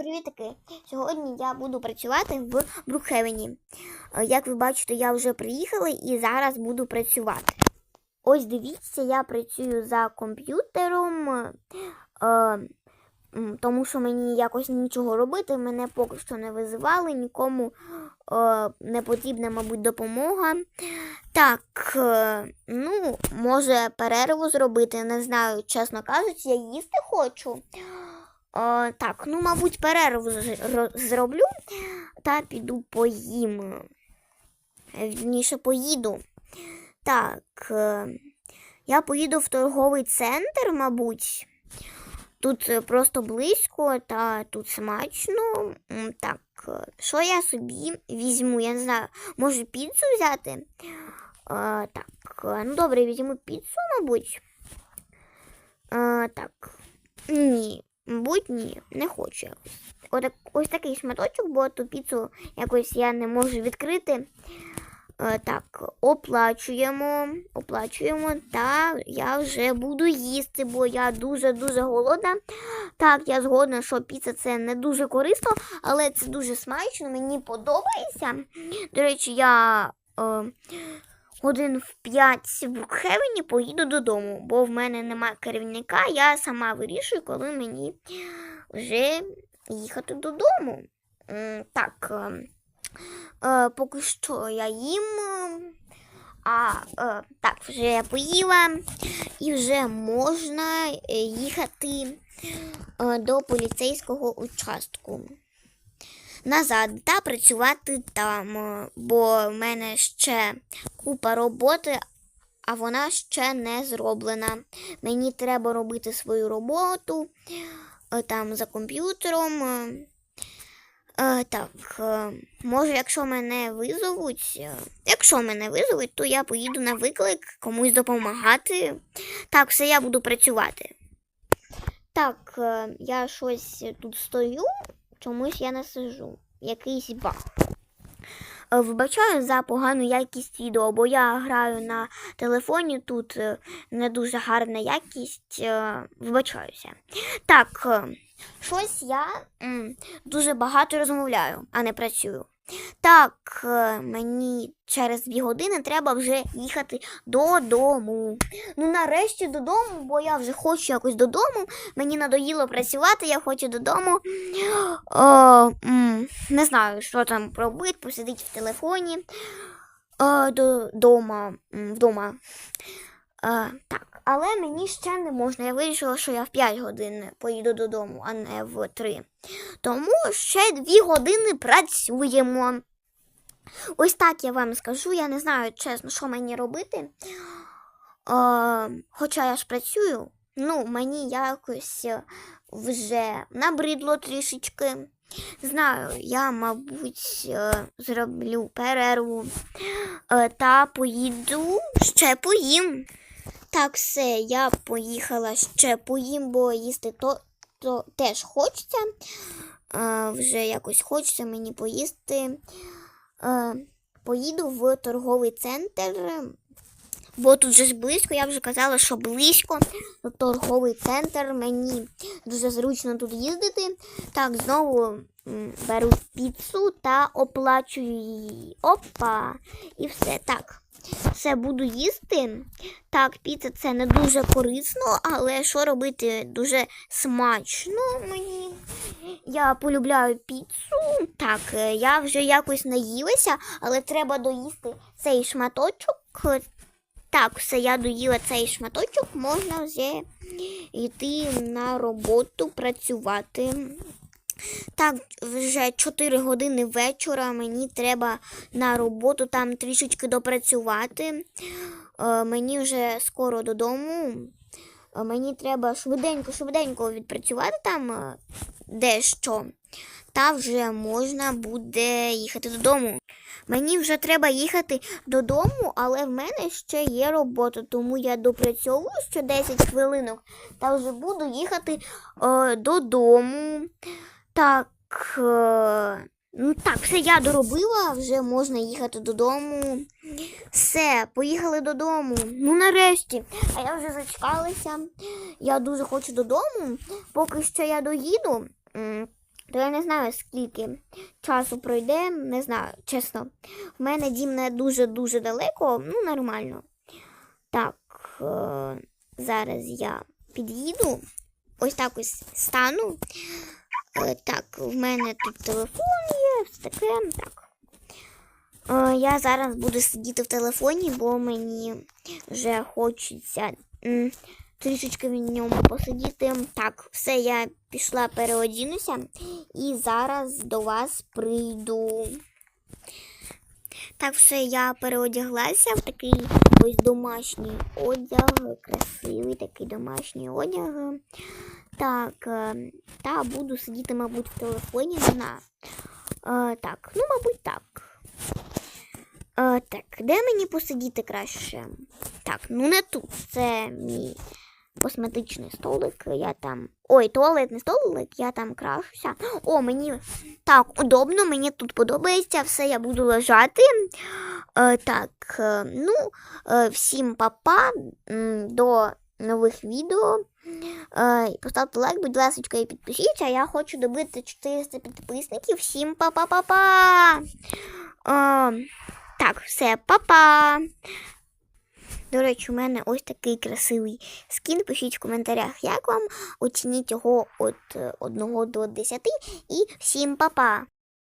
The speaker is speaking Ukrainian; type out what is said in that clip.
привітики! Сьогодні я буду працювати в Брукхевені. Е, Як ви бачите, я вже приїхала і зараз буду працювати. Ось дивіться, я працюю за комп'ютером, е, тому що мені якось нічого робити. Мене поки що не визивали, нікому е, не потрібна, мабуть, допомога. Так, ну, може, перерву зробити, не знаю, чесно кажучи, я їсти хочу. Е, так, ну, мабуть, перерву зроблю та піду поїм. Вірніше поїду. Так, е, я поїду в торговий центр, мабуть. Тут е, просто близько та тут смачно. Так, що я собі візьму? Я не знаю, може піцу взяти? Е, так, ну добре, візьму піцу, мабуть. Е, так. Ні, мабуть, ні, не хочу. Отак, ось такий шматочок, бо ту піцу якось я не можу відкрити. Е, так, оплачуємо, оплачуємо, та я вже буду їсти, бо я дуже-дуже голодна. Так, я згодна, що піца це не дуже корисно, але це дуже смачно, мені подобається. До речі, я е, годин в 5 в Брукхевені поїду додому, бо в мене немає керівника, я сама вирішую, коли мені вже їхати додому. Так, е, е, поки що я їм. А е, так, вже я поїла і вже можна е, їхати до поліцейського участку назад та працювати там, е, бо в мене ще купа роботи, а вона ще не зроблена. Мені треба робити свою роботу е, там за комп'ютером. е. Так, може, якщо мене визовуть, якщо мене визовуть, то я поїду на виклик комусь допомагати. Так, все, я буду працювати. Так, я щось тут стою, чомусь я не сижу. Якийсь баг. Е, Вибачаю за погану якість відео, бо я граю на телефоні, тут е, не дуже гарна якість. е, Вибачаюся. Так, щось я дуже багато розмовляю, а не працюю. Так, е, мені через дві години треба вже їхати додому. Ну, нарешті додому, бо я вже хочу якось додому. Мені надоїло працювати, я хочу додому. О, м, не знаю, що там робити, посидіти в телефоні. Е, до, дома, вдома. Е, так, але мені ще не можна. Я вирішила, що я в 5 годин поїду додому, а не в 3. Тому ще 2 години працюємо. Ось так я вам скажу. Я не знаю, чесно, що мені робити. Е, хоча я ж працюю, ну, мені якось е, вже набридло трішечки. Знаю, я, мабуть, е, зроблю перерву е, та поїду ще поїм. Так, все, я поїхала ще поїм, бо їсти то, то теж хочеться. Е, вже якось хочеться мені поїсти. Е, поїду в торговий центр. Бо тут же близько, я вже казала, що близько торговий центр. Мені дуже зручно тут їздити. Так, знову беру піцу та оплачую її. Опа! І все. Так. Все буду їсти. Так, піца це не дуже корисно, але що робити дуже смачно мені. Я полюбляю піцу. Так, е, я вже якось наїлася, але треба доїсти цей шматочок. Так, все, я доїла цей шматочок, можна вже йти на роботу працювати. Так, вже 4 години вечора. Мені треба на роботу там трішечки допрацювати. Е, мені вже скоро додому. Е, Мені треба швиденько, швиденько відпрацювати там е, дещо. Та вже можна буде їхати додому. Мені вже треба їхати додому, але в мене ще є робота, тому я допрацьовую ще 10 хвилинок та вже буду їхати е, додому. Так, е, ну так, все я доробила, вже можна їхати додому. Все, поїхали додому. Ну нарешті. А я вже зачекалася. Я дуже хочу додому. Поки що я доїду. то я не знаю, скільки часу пройде, не знаю, чесно. В мене дім не дуже-дуже далеко, ну нормально. Так, е, зараз я під'їду. Ось так ось стану. Е, так, в мене тут телефон є, все таке. Так. Е, я зараз буду сидіти в телефоні, бо мені вже хочеться трішечки в ньому посидіти. Так, все, я пішла переодінуся і зараз до вас прийду. Так, все, я переодяглася в такий ось домашній одяг, красивий такий домашній одяг. Так, е, та буду сидіти, мабуть, в телефоні, не знаю. Е, так, ну, мабуть, так. Е, так, де мені посидіти краще? Так, ну не тут. Це мій косметичний столик. Я там. Ой, туалетний столик, я там крашуся. О, мені так удобно, мені тут подобається. Все, я буду лежати. Е, так, е, ну, всім папа. М, До нових відео. Е, Поставте лайк, будь ласка, і підпишіться. Я хочу добити 400 підписників. Всім па-па-па-па! Е, так, все, па-па! До речі, у мене ось такий красивий скін. Пишіть в коментарях, як вам. Оцініть його від 1 до 10. І всім па-па!